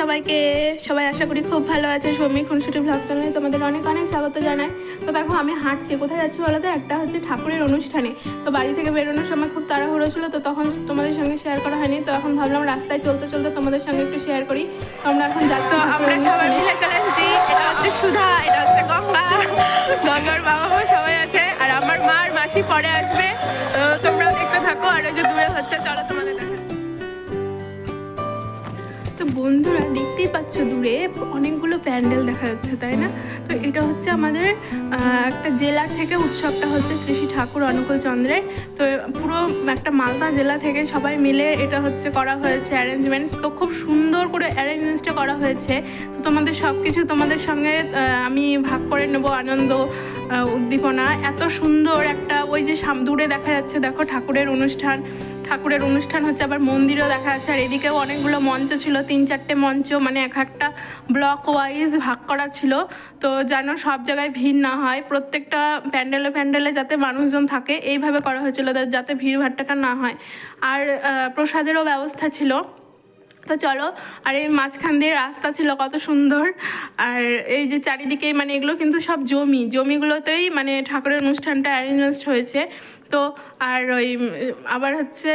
সবাইকে সবাই আশা করি খুব ভালো আছে। সৌমিক খুনসুটি ব্লগ চ্যানেলে তোমাদের অনেক অনেক স্বাগত জানাই। তো দেখো আমি হাঁটছি। কোথায় যাচ্ছি বলো তো? একটা হচ্ছে ঠাকুরের অনুষ্ঠানে। তো বাড়ি থেকে বেরোনোর সময় খুব তাড়াহুড়ো ছিল তো তখন তোমাদের সঙ্গে শেয়ার করা হয়নি। তো এখন ভাবলাম রাস্তায় চলতে চলতে তোমাদের সঙ্গে একটু শেয়ার করি। তো আমরা এখন যাচ্ছি আমরা সবাই মিলে চলে এসেছি। এটা হচ্ছে সুধা এটা হচ্ছে গঙ্গা। গঙ্গার বাবা মা সবাই আছে আর আমার মা আর মাসি পরে আসবে। তো তোমরাও দেখতে থাকো আর ওই যে দূরে হচ্ছে চলো তোমাদের দেখা তো বন্ধুরা দেখতেই পাচ্ছ দূরে অনেকগুলো প্যান্ডেল দেখা যাচ্ছে, তাই না? তো এটা হচ্ছে আমাদের একটা জেলা থেকে উৎসবটা হচ্ছে শ্রী শ্রী ঠাকুর অনুকূল চন্দ্রের। তো পুরো একটা মালদা জেলা থেকে সবাই মিলে এটা হচ্ছে করা হয়েছে অ্যারেঞ্জমেন্টস তো খুব সুন্দর করে অ্যারেঞ্জমেন্টসটা করা হয়েছে। তো তোমাদের সব কিছু তোমাদের সঙ্গে আমি ভাগ করে নেব আনন্দ উদ্দীপনা, এত সুন্দর একটা ওই যে দূরে দেখা যাচ্ছে, দেখো ঠাকুরের অনুষ্ঠান। ঠাকুরের অনুষ্ঠান হচ্ছে আবার মন্দিরও দেখা যাচ্ছে, আর এদিকেও অনেকগুলো মঞ্চ ছিল, তিন চারটে মঞ্চ মানে এক একটা ব্লক ওয়াইজ ভাগ করা ছিল। তো যেন সব জায়গায় ভিড় না হয়, প্রত্যেকটা প্যান্ডেলে প্যান্ডেলে যাতে মানুষজন থাকে, এইভাবে করা হয়েছিল যাতে ভিড় ভাট্টাটা না হয়। আর প্রসাদেরও ব্যবস্থা ছিল। তো চলো, আর এই মাঝখান দিয়ে রাস্তা ছিল কত সুন্দর। আর এই যে চারিদিকে মানে এগুলো কিন্তু সব জমি, জমিগুলোতেই মানে ঠাকুরের অনুষ্ঠানটা অ্যারেঞ্জমেন্ট হয়েছে। তো আর ওই আবার হচ্ছে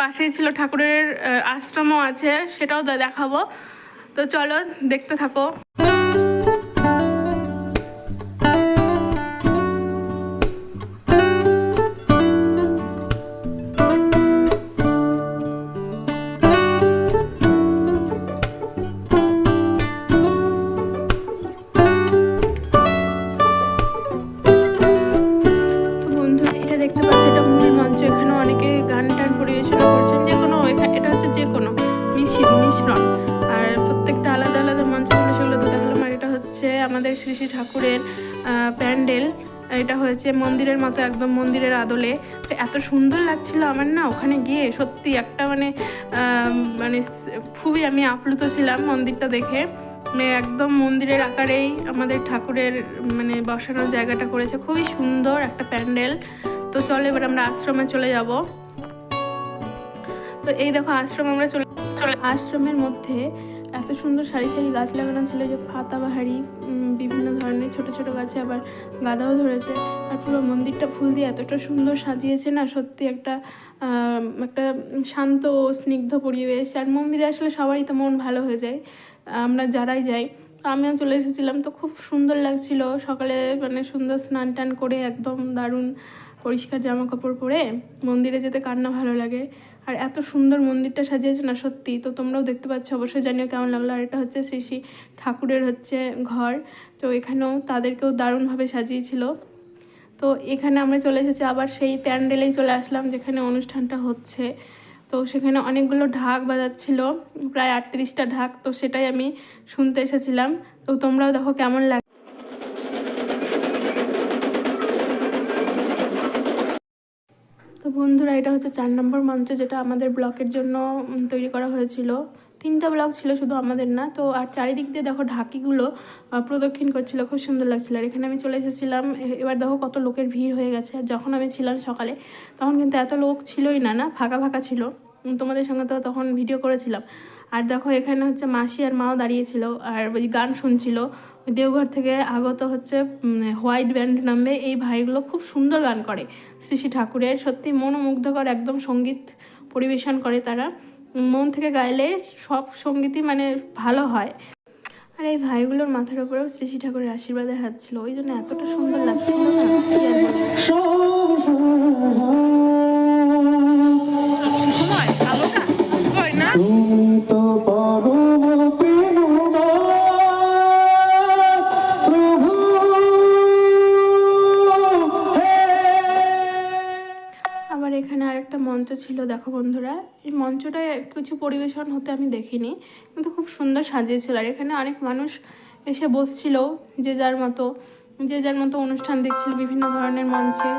পাশেই ছিল ঠাকুরের আশ্রমও আছে, সেটাও দেখাবো। তো চলো, দেখতে থাকো। শ্রী ঠাকুরের প্যান্ডেল। এটা হয়েছে মন্দিরের মতো, একদম মন্দিরের আদলে। তো এত সুন্দর লাগছিল আমার না, ওখানে গিয়ে সত্যি একটা মানে মানে খুবই আমি আপ্লুত ছিলাম মন্দিরটা দেখে। মানে একদম মন্দিরের আকারেই আমাদের ঠাকুরের মানে বসানোর জায়গাটা করেছে। খুবই সুন্দর একটা প্যান্ডেল। তো চলো এবার আমরা আশ্রমে চলে যাব। তো এই দেখো, আশ্রম আমরা চলে চলে আশ্রমের মধ্যে এত সুন্দর সারি সারি গাছ লাগানো ছিল যে পাতাবাহারি বিভিন্ন ধরনের ছোট ছোট গাছে আবার গাঁদাও ধরেছে। আর পুরো মন্দিরটা ফুল দিয়ে এতটা সুন্দর সাজিয়েছে না, সত্যি একটা একটা শান্ত ও স্নিগ্ধ পরিবেশ। আর মন্দিরে আসলে সবারই তো মন ভালো হয়ে যায়, আমরা যারাই যাই। আমিও চলে এসেছিলাম, তো খুব সুন্দর লাগছিল। সকালে মানে সুন্দর স্নান টান করে একদম দারুণ পরিষ্কার জামা কাপড় পরে মন্দিরে যেতে কার না ভালো লাগে। আর এত সুন্দর মন্দিরটা সাজিয়েছে না, সত্যি। তো তোমরাও দেখতে পাচ্ছ, অবশ্যই জানিও কেমন লাগল। আর এটা হচ্ছে শ্রী শ্রী ঠাকুরের হচ্ছে ঘর। তো এখানেও তাদেরকেও দারুণভাবে সাজিয়েছিল। তো এখানে আমরা চলে এসেছি, আবার সেই প্যান্ডেলেই চলে আসলাম, যেখানে অনুষ্ঠানটা হচ্ছে। তো সেখানে অনেকগুলো ঢাক বাজাচ্ছিল, প্রায় আটত্রিশটা ঢাক, তো সেটাই আমি শুনতে এসেছিলাম। তো তোমরাও দেখো কেমন লাগে বন্ধুরা, এটা হচ্ছে চার নম্বর মঞ্চ যেটা আমাদের ব্লকের জন্য তৈরি করা হয়েছিল। তিনটা ব্লক ছিল, শুধু আমাদের না। তো, আর চারিদিক দিয়ে দেখো ঢাকিগুলো প্রদক্ষিণ করছিল, খুব সুন্দর লাগছিল। আর এখানে আমি চলে এসেছিলাম এবার দেখো কত লোকের ভিড় হয়ে গেছে। আর যখন আমি ছিলাম সকালে, তখন কিন্তু এত লোক ছিলই না না? ফাঁকা ফাঁকা ছিল। তোমাদের সঙ্গে তো তখন ভিডিও করেছিলাম। আর দেখো এখানে হচ্ছে মাসি আর মাও দাঁড়িয়েছিল আর ওই গান শুনছিল। দেওঘর থেকে আগত হচ্ছে হোয়াইট ব্যান্ড নামবে এই ভাইগুলো খুব সুন্দর গান করে। শ্রী শ্রী ঠাকুরের সত্যি মনোমুগ্ধকর একদম সংগীত পরিবেশন করে তারা। মন থেকে গাইলে সব সঙ্গীতই মানে ভালো হয়। আর এই ভাইগুলোর মাথার উপরেও শ্রী শ্রী ঠাকুরের আশীর্বাদে হাত ছিল ওই জন্য এতটা সুন্দর লাগছিল না? মঞ্চ ছিল, দেখো বন্ধুরা। এই মঞ্চটায় কিছু পরিবেশন হতে আমি দেখিনি, কিন্তু খুব সুন্দর সাজিয়েছিল। আর এখানে অনেক মানুষ এসে বসছিল, যে যার মতো, যে যার মতো অনুষ্ঠান দেখছিল বিভিন্ন ধরনের মঞ্চে।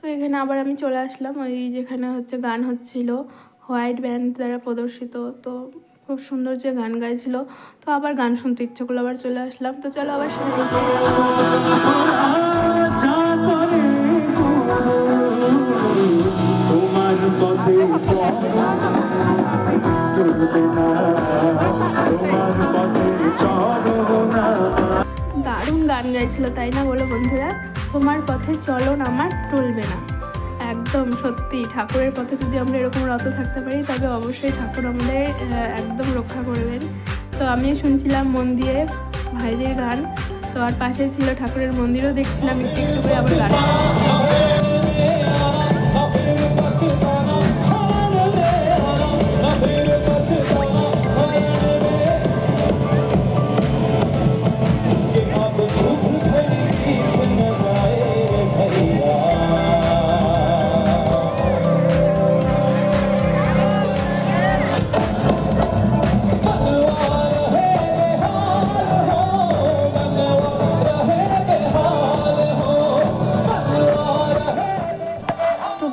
তো এখানে আবার আমি চলে আসলাম। ওই যেখানে হচ্ছে গান হচ্ছিল। হোয়াইট ব্যান্ড দ্বারা প্রদর্শিত। তো খুব সুন্দর যে গান গাইছিল। তো আবার গান শুনতে ইচ্ছে করল আবার চলে আসলাম। তো চলো আবার দারুণ গান গাইছিল তাই না বলো বন্ধুরা? তোমার পথে চলন আমার টলবে না। একদম সত্যি, ঠাকুরের পথে যদি আমরা এরকম রত থাকতে পারি, তবে অবশ্যই ঠাকুর আমাদের একদম রক্ষা করবেন। তো আমিও শুনছিলাম মন দিয়ে ভাইদের গান, তো আর পাশে ছিল ঠাকুরের মন্দিরও দেখছিলাম, একটু একটু করে আবার গান।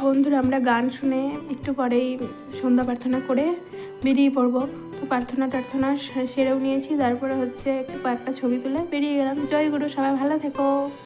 বন্ধুরা, আমরা গান শুনে একটু পরেই সন্ধ্যা প্রার্থনা করে বেরিয়ে পড়ব। তো প্রার্থনা টার্থনা সেরেও নিয়েছি, তারপরে হচ্ছে একটু কয়েকটা ছবি তুলে বেরিয়ে গেলাম। জয় গুরু, সবাই ভালো থেকো।